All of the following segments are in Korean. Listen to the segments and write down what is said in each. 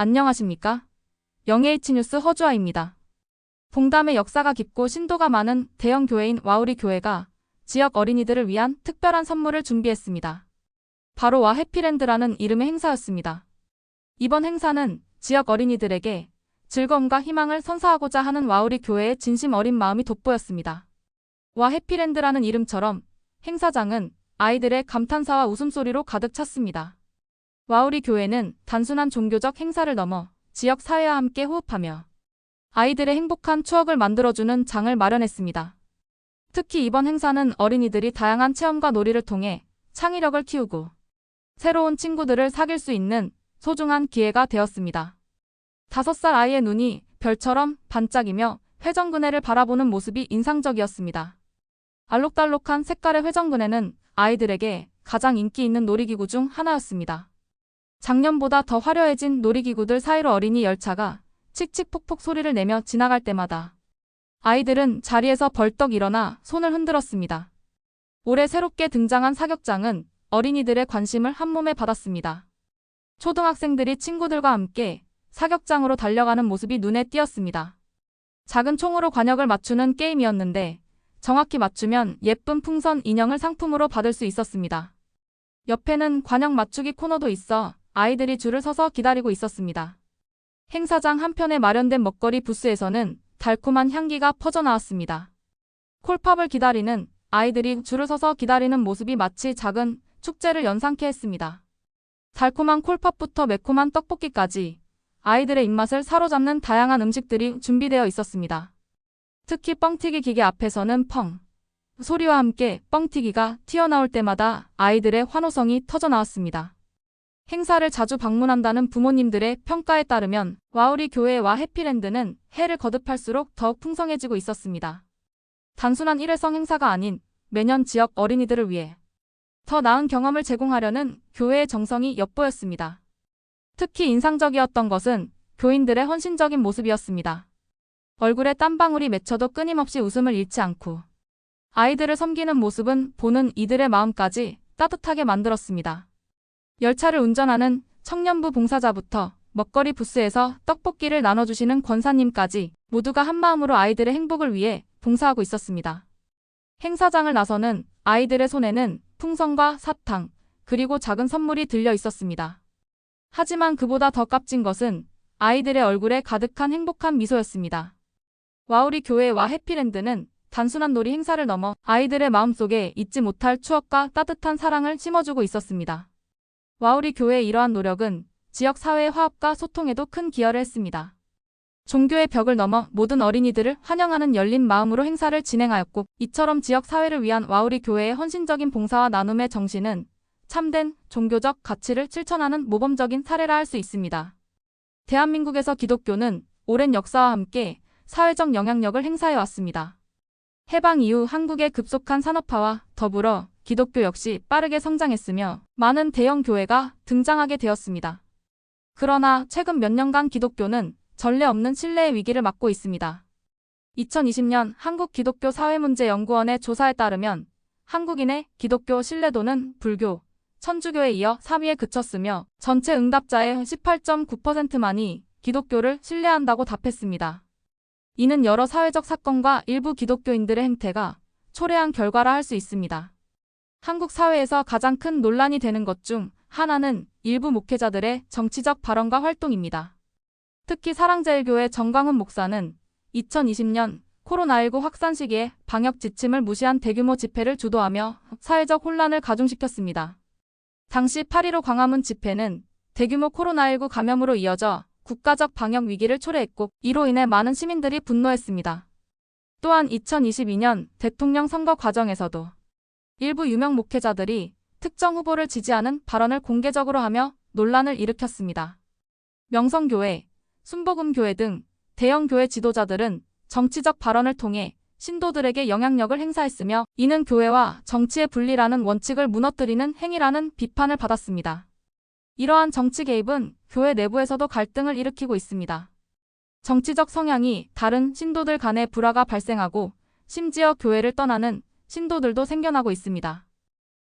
안녕하십니까? 영예이치 뉴스 허주아입니다. 봉담의 역사가 깊고 신도가 많은 대형 교회인 와우리 교회가 지역 어린이들을 위한 특별한 선물을 준비했습니다. 바로 와 해피랜드라는 이름의 행사였습니다. 이번 행사는 지역 어린이들에게 즐거움과 희망을 선사하고자 하는 와우리 교회의 진심 어린 마음이 돋보였습니다. 와 해피랜드라는 이름처럼 행사장은 아이들의 감탄사와 웃음소리로 가득 찼습니다. 와우리 교회는 단순한 종교적 행사를 넘어 지역 사회와 함께 호흡하며 아이들의 행복한 추억을 만들어주는 장을 마련했습니다. 특히 이번 행사는 어린이들이 다양한 체험과 놀이를 통해 창의력을 키우고 새로운 친구들을 사귈 수 있는 소중한 기회가 되었습니다. 다섯 살 아이의 눈이 별처럼 반짝이며 회전그네를 바라보는 모습이 인상적이었습니다. 알록달록한 색깔의 회전그네는 아이들에게 가장 인기 있는 놀이기구 중 하나였습니다. 작년보다 더 화려해진 놀이기구들 사이로 어린이 열차가 칙칙폭폭 소리를 내며 지나갈 때마다 아이들은 자리에서 벌떡 일어나 손을 흔들었습니다. 올해 새롭게 등장한 사격장은 어린이들의 관심을 한몸에 받았습니다. 초등학생들이 친구들과 함께 사격장으로 달려가는 모습이 눈에 띄었습니다. 작은 총으로 관역을 맞추는 게임이었는데 정확히 맞추면 예쁜 풍선 인형을 상품으로 받을 수 있었습니다. 옆에는 관역 맞추기 코너도 있어 아이들이 줄을 서서 기다리고 있었습니다. 행사장 한편에 마련된 먹거리 부스에서는 달콤한 향기가 퍼져나왔습니다. 콜팝을 기다리는 아이들이 줄을 서서 기다리는 모습이 마치 작은 축제를 연상케 했습니다. 달콤한 콜팝부터 매콤한 떡볶이까지 아이들의 입맛을 사로잡는 다양한 음식들이 준비되어 있었습니다. 특히 뻥튀기 기계 앞에서는 펑 소리와 함께 뻥튀기가 튀어나올 때마다 아이들의 환호성이 터져나왔습니다. 행사를 자주 방문한다는 부모님들의 평가에 따르면 와우리 교회와 해피랜드는 해를 거듭할수록 더욱 풍성해지고 있었습니다. 단순한 일회성 행사가 아닌 매년 지역 어린이들을 위해 더 나은 경험을 제공하려는 교회의 정성이 엿보였습니다. 특히 인상적이었던 것은 교인들의 헌신적인 모습이었습니다. 얼굴에 땀방울이 맺혀도 끊임없이 웃음을 잃지 않고 아이들을 섬기는 모습은 보는 이들의 마음까지 따뜻하게 만들었습니다. 열차를 운전하는 청년부 봉사자부터 먹거리 부스에서 떡볶이를 나눠주시는 권사님까지 모두가 한마음으로 아이들의 행복을 위해 봉사하고 있었습니다. 행사장을 나서는 아이들의 손에는 풍선과 사탕, 그리고 작은 선물이 들려 있었습니다. 하지만 그보다 더 값진 것은 아이들의 얼굴에 가득한 행복한 미소였습니다. 와우리 교회와 해피랜드는 단순한 놀이 행사를 넘어 아이들의 마음속에 잊지 못할 추억과 따뜻한 사랑을 심어주고 있었습니다. 와우리 교회의 이러한 노력은 지역 사회의 화합과 소통에도 큰 기여를 했습니다. 종교의 벽을 넘어 모든 어린이들을 환영하는 열린 마음으로 행사를 진행하였고 이처럼 지역 사회를 위한 와우리 교회의 헌신적인 봉사와 나눔의 정신은 참된 종교적 가치를 실천하는 모범적인 사례라 할 수 있습니다. 대한민국에서 기독교는 오랜 역사와 함께 사회적 영향력을 행사해 왔습니다. 해방 이후 한국의 급속한 산업화와 더불어 기독교 역시 빠르게 성장했으며 많은 대형 교회가 등장하게 되었습니다. 그러나 최근 몇 년간 기독교는 전례 없는 신뢰의 위기를 맞고 있습니다. 2020년 한국기독교사회문제연구원의 조사에 따르면 한국인의 기독교 신뢰도는 불교, 천주교에 이어 3위에 그쳤으며 전체 응답자의 18.9%만이 기독교를 신뢰한다고 답했습니다. 이는 여러 사회적 사건과 일부 기독교인들의 행태가 초래한 결과라 할 수 있습니다. 한국 사회에서 가장 큰 논란이 되는 것 중 하나는 일부 목회자들의 정치적 발언과 활동입니다. 특히 사랑제일교회 정광훈 목사는 2020년 코로나19 확산 시기에 방역 지침을 무시한 대규모 집회를 주도하며 사회적 혼란을 가중시켰습니다. 당시 8.15 광화문 집회는 대규모 코로나19 감염으로 이어져 국가적 방역 위기를 초래했고 이로 인해 많은 시민들이 분노했습니다. 또한 2022년 대통령 선거 과정에서도 일부 유명 목회자들이 특정 후보를 지지하는 발언을 공개적으로 하며 논란을 일으켰습니다. 명성교회, 순복음교회 등 대형 교회 지도자들은 정치적 발언을 통해 신도들에게 영향력을 행사했으며 이는 교회와 정치의 분리라는 원칙을 무너뜨리는 행위라는 비판을 받았습니다. 이러한 정치 개입은 교회 내부에서도 갈등을 일으키고 있습니다. 정치적 성향이 다른 신도들 간의 불화가 발생하고 심지어 교회를 떠나는 신도들도 생겨나고 있습니다.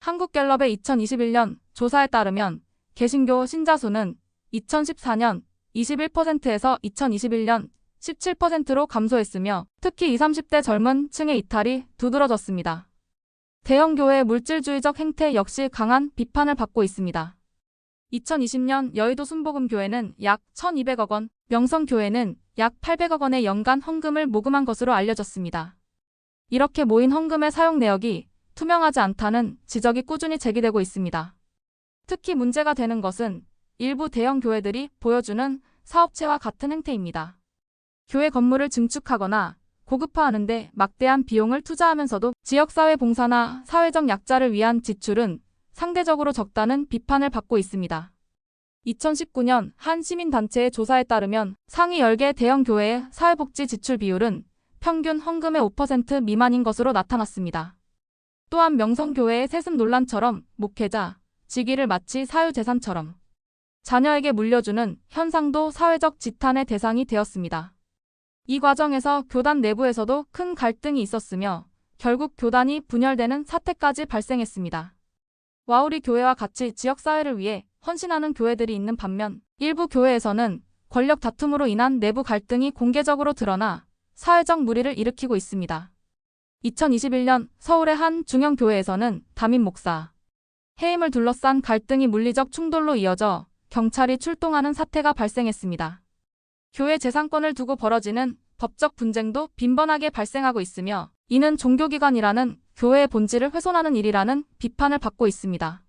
한국갤럽의 2021년 조사에 따르면 개신교 신자 수는 2014년 21%에서 2021년 17%로 감소했으며 특히 20, 30대 젊은 층의 이탈이 두드러졌습니다. 대형 교회 물질주의적 행태 역시 강한 비판을 받고 있습니다. 2020년 여의도 순복음교회는 약 1,200억 원, 명성교회는 약 800억 원의 연간 헌금을 모금한 것으로 알려졌습니다. 이렇게 모인 헌금의 사용 내역이 투명하지 않다는 지적이 꾸준히 제기되고 있습니다. 특히 문제가 되는 것은 일부 대형 교회들이 보여주는 사업체와 같은 행태입니다. 교회 건물을 증축하거나 고급화하는데 막대한 비용을 투자하면서도 지역사회 봉사나 사회적 약자를 위한 지출은 상대적으로 적다는 비판을 받고 있습니다. 2019년 한 시민단체의 조사에 따르면 상위 10개 대형 교회의 사회복지 지출 비율은 평균 헌금의 5% 미만인 것으로 나타났습니다. 또한 명성교회의 세습 논란처럼 목회자, 직위를 마치 사유재산처럼 자녀에게 물려주는 현상도 사회적 지탄의 대상이 되었습니다. 이 과정에서 교단 내부에서도 큰 갈등이 있었으며 결국 교단이 분열되는 사태까지 발생했습니다. 와우리 교회와 같이 지역사회를 위해 헌신하는 교회들이 있는 반면 일부 교회에서는 권력 다툼으로 인한 내부 갈등이 공개적으로 드러나 사회적 무리를 일으키고 있습니다. 2021년 서울의 한 중형 교회에서는 담임 목사 해임을 둘러싼 갈등이 물리적 충돌로 이어져 경찰이 출동하는 사태가 발생했습니다. 교회 재산권을 두고 벌어지는 법적 분쟁도 빈번하게 발생하고 있으며 이는 종교기관이라는 교회의 본질을 훼손하는 일이라는 비판을 받고 있습니다.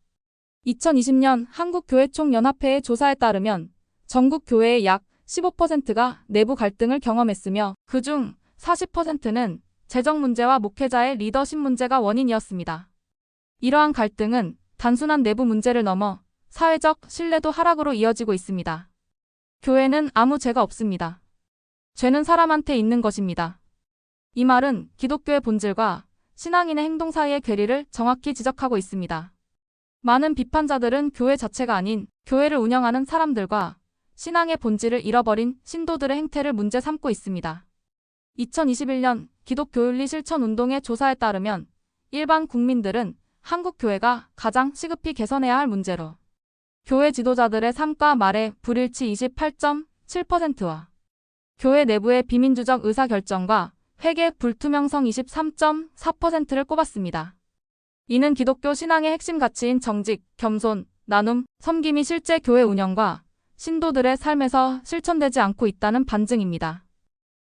2020년 한국교회총연합회의 조사에 따르면 전국 교회의 약 15%가 내부 갈등을 경험했으며 그중 40%는 재정 문제와 목회자의 리더십 문제가 원인이었습니다. 이러한 갈등은 단순한 내부 문제를 넘어 사회적 신뢰도 하락으로 이어지고 있습니다. 교회는 아무 죄가 없습니다. 죄는 사람한테 있는 것입니다. 이 말은 기독교의 본질과 신앙인의 행동 사이의 괴리를 정확히 지적하고 있습니다. 많은 비판자들은 교회 자체가 아닌 교회를 운영하는 사람들과 신앙의 본질을 잃어버린 신도들의 행태를 문제 삼고 있습니다. 2021년 기독교윤리 실천 운동의 조사에 따르면 일반 국민들은 한국 교회가 가장 시급히 개선해야 할 문제로 교회 지도자들의 삶과 말의 불일치 28.7%와 교회 내부의 비민주적 의사결정과 회계 불투명성 23.4%를 꼽았습니다. 이는 기독교 신앙의 핵심 가치인 정직, 겸손, 나눔, 섬김이 실제 교회 운영과 신도들의 삶에서 실천되지 않고 있다는 반증입니다.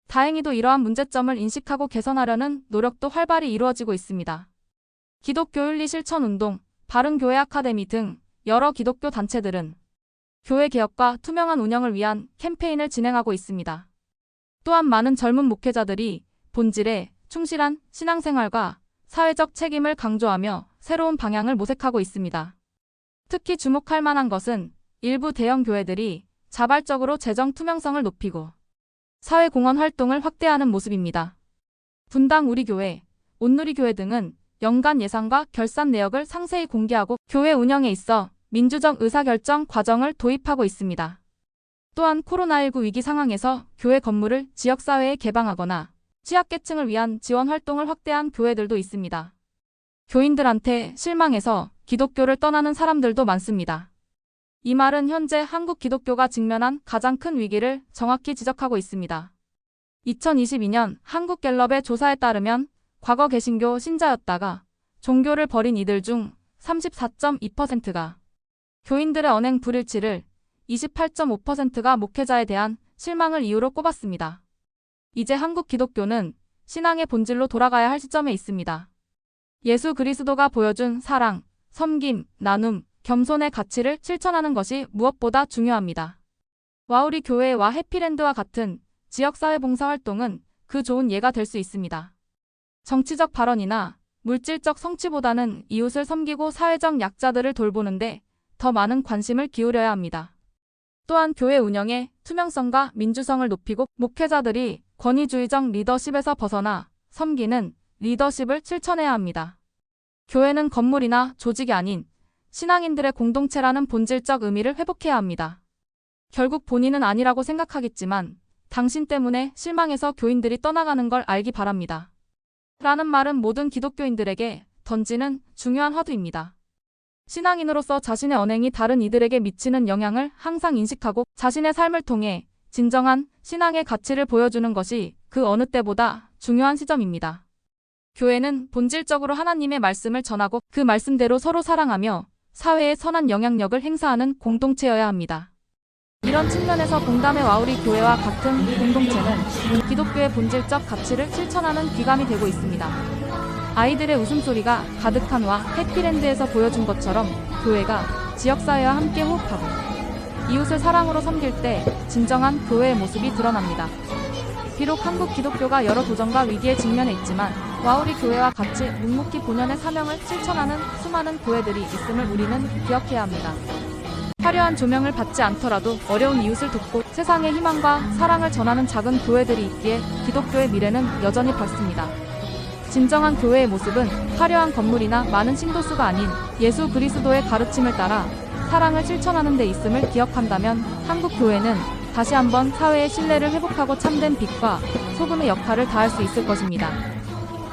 다행히도 이러한 문제점을 인식하고 개선하려는 노력도 활발히 이루어지고 있습니다. 기독교 윤리 실천 운동, 바른교회 아카데미 등 여러 기독교 단체들은 교회 개혁과 투명한 운영을 위한 캠페인을 진행하고 있습니다. 또한 많은 젊은 목회자들이 본질에 충실한 신앙생활과 사회적 책임을 강조하며 새로운 방향을 모색하고 있습니다. 특히 주목할 만한 것은 일부 대형 교회들이 자발적으로 재정 투명성을 높이고 사회공헌 활동을 확대하는 모습입니다. 분당 우리교회, 온누리교회 등은 연간 예산과 결산 내역을 상세히 공개하고 교회 운영에 있어 민주적 의사결정 과정을 도입하고 있습니다. 또한 코로나19 위기 상황에서 교회 건물을 지역사회에 개방하거나 취약계층을 위한 지원 활동을 확대한 교회들도 있습니다. 교인들한테 실망해서 기독교를 떠나는 사람들도 많습니다. 이 말은 현재 한국 기독교가 직면한 가장 큰 위기를 정확히 지적하고 있습니다. 2022년 한국갤럽의 조사에 따르면 과거 개신교 신자였다가 종교를 버린 이들 중 34.2%가 교인들의 언행 불일치를 28.5%가 목회자에 대한 실망을 이유로 꼽았습니다. 이제 한국 기독교는 신앙의 본질로 돌아가야 할 시점에 있습니다. 예수 그리스도가 보여준 사랑, 섬김, 나눔, 겸손의 가치를 실천하는 것이 무엇보다 중요합니다. 와우리 교회와 해피랜드와 같은 지역사회 봉사 활동은 그 좋은 예가 될 수 있습니다. 정치적 발언이나 물질적 성취보다는 이웃을 섬기고 사회적 약자들을 돌보는데 더 많은 관심을 기울여야 합니다. 또한 교회 운영의 투명성과 민주성을 높이고 목회자들이 권위주의적 리더십에서 벗어나 섬기는 리더십을 실천해야 합니다. 교회는 건물이나 조직이 아닌 신앙인들의 공동체라는 본질적 의미를 회복해야 합니다. 결국 본인은 아니라고 생각하겠지만 당신 때문에 실망해서 교인들이 떠나가는 걸 알기 바랍니다. 라는 말은 모든 기독교인들에게 던지는 중요한 화두입니다. 신앙인으로서 자신의 언행이 다른 이들에게 미치는 영향을 항상 인식하고 자신의 삶을 통해 진정한 신앙의 가치를 보여주는 것이 그 어느 때보다 중요한 시점입니다. 교회는 본질적으로 하나님의 말씀을 전하고 그 말씀대로 서로 사랑하며 사회에 선한 영향력을 행사하는 공동체여야 합니다. 이런 측면에서 봉담의 와우리 교회와 같은 공동체는 기독교의 본질적 가치를 실천하는 귀감이 되고 있습니다. 아이들의 웃음소리가 가득한 와 해피랜드에서 보여준 것처럼 교회가 지역사회와 함께 호흡하고 이웃을 사랑으로 섬길 때 진정한 교회의 모습이 드러납니다. 비록 한국 기독교가 여러 도전과 위기에 직면해 있지만 와우리 교회와 같이 묵묵히 본연의 사명을 실천하는 수많은 교회들이 있음을 우리는 기억해야 합니다. 화려한 조명을 받지 않더라도 어려운 이웃을 돕고 세상의 희망과 사랑을 전하는 작은 교회들이 있기에 기독교의 미래는 여전히 밝습니다. 진정한 교회의 모습은 화려한 건물이나 많은 신도수가 아닌 예수 그리스도의 가르침을 따라 사랑을 실천하는 데 있음을 기억한다면 한국 교회는 다시 한번 사회의 신뢰를 회복하고 참된 빛과 소금의 역할을 다할 수 있을 것입니다.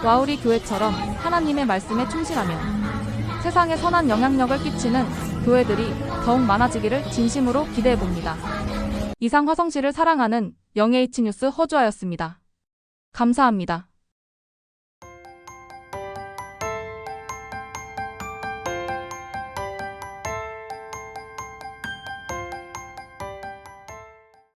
와우리 교회처럼 하나님의 말씀에 충실하며 세상에 선한 영향력을 끼치는 교회들이 더욱 많아지기를 진심으로 기대해 봅니다. 이상 화성시를 사랑하는 영예이치 뉴스 허주아였습니다. 감사합니다.